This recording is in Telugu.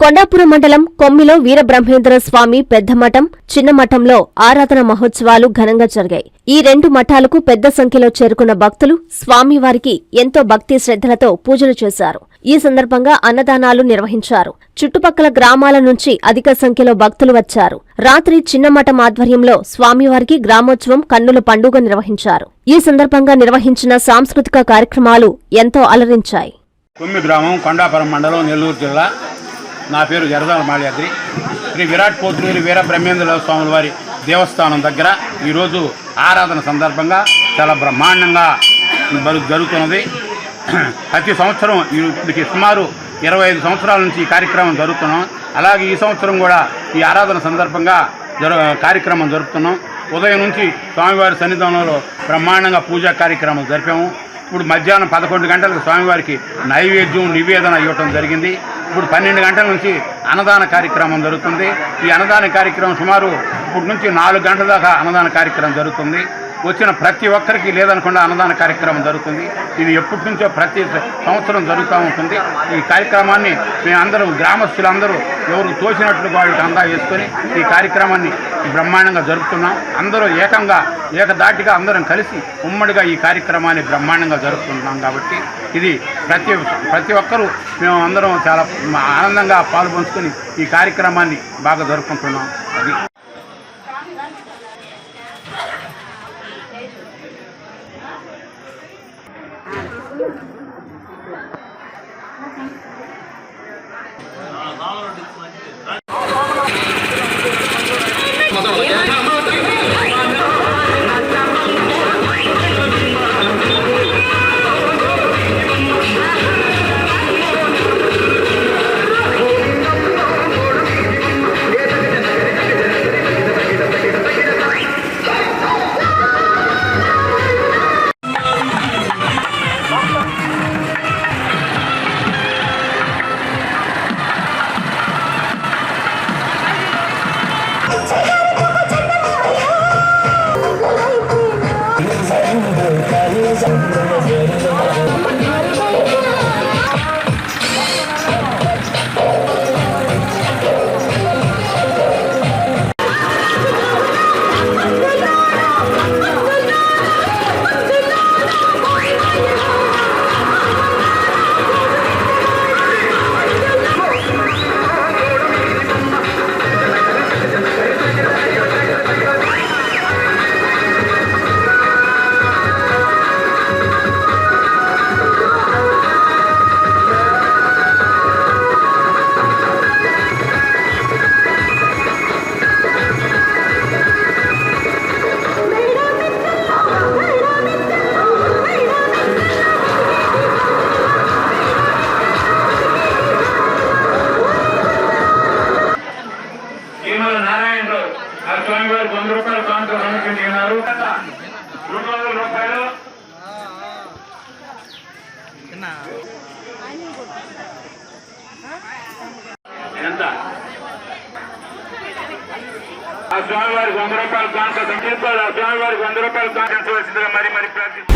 కొండాపురం మండలం కొమ్మిలో వీరబ్రహ్మేంద్ర స్వామి పెద్ద మఠం చిన్న మఠంలో ఆరాధన మహోత్సవాలు ఘనంగా జరిగాయి. ఈ రెండు మఠాలకు పెద్ద సంఖ్యలో చేరుకున్న భక్తులు స్వామివారికి ఎంతో భక్తి శ్రద్ధలతో పూజలు చేశారు. ఈ సందర్భంగా అన్నదానాలు నిర్వహించారు. చుట్టుపక్కల గ్రామాల నుంచి అధిక సంఖ్యలో భక్తులు వచ్చారు. రాత్రి చిన్న మఠం ఆధ్వర్యంలో స్వామివారికి గ్రామోత్సవం కన్నుల పండుగ నిర్వహించారు. ఈ సందర్భంగా నిర్వహించిన సాంస్కృతిక కార్యక్రమాలు ఎంతో అలరించాయి. గ్రామం కొండాపురం మండలం నెల్లూరు జిల్లా నా పేరు జరదాల మాల్యాద్రి. శ్రీ విరాట్ పోతులూరి వీర బ్రహ్మేంద్ర స్వాముల వారి దేవస్థానం దగ్గర ఈరోజు ఆరాధన సందర్భంగా చాలా బ్రహ్మాండంగా జరుగుతున్నది. ప్రతి సంవత్సరం ఇప్పటికి సుమారు ఇరవై ఐదు సంవత్సరాల నుంచి ఈ కార్యక్రమం జరుగుతున్నాం. అలాగే ఈ సంవత్సరం కూడా ఈ ఆరాధన సందర్భంగా జరు కార్యక్రమం జరుపుతున్నాం. ఉదయం నుంచి స్వామివారి సన్నిధానంలో బ్రహ్మాండంగా పూజా కార్యక్రమం జరిపాము. ఇప్పుడు మధ్యాహ్నం పదకొండు గంటలకు స్వామివారికి నైవేద్యం నివేదన ఇవ్వటం జరిగింది. ఇప్పుడు పన్నెండు గంటల నుంచి అన్నదాన కార్యక్రమం జరుగుతుంది. ఈ అన్నదాన కార్యక్రమం సుమారు ఇప్పటి నుంచి నాలుగు గంటల దాకా అన్నదాన కార్యక్రమం జరుగుతుంది. వచ్చిన ప్రతి ఒక్కరికి లేదనకుండా అన్నదాన కార్యక్రమం జరుగుతుంది. ఇది ఎప్పటి నుంచో ప్రతి సంవత్సరం జరుగుతూ ఉంటుంది. ఈ కార్యక్రమాన్ని మేమందరూ గ్రామస్తులందరూ ఎవరు తోచినట్లు వాళ్ళకి అందా వేసుకొని ఈ కార్యక్రమాన్ని బ్రహ్మాండంగా జరుపుతున్నాం. అందరూ ఏకంగా ఏకదాటిగా అందరం కలిసి ఉమ్మడిగా ఈ కార్యక్రమాన్ని బ్రహ్మాండంగా జరుపుకుంటున్నాం కాబట్టి ఇది ప్రతి ప్రతి ఒక్కరూ మేము అందరం చాలా ఆనందంగా పాల్పంచుకొని ఈ కార్యక్రమాన్ని బాగా జరుపుకుంటున్నాం. అది. Yeah. Música వంద రూపాయల కాంతో రెండు వందల రూపాయలు. ఎంత? ఆ స్వామివారికి వంద రూపాయలు కాంతో ఆ స్వామివారికి వంద రూపాయలు రూపాయల వచ్చిందిగా మరి మరి ప్రార్థిస్తున్నాను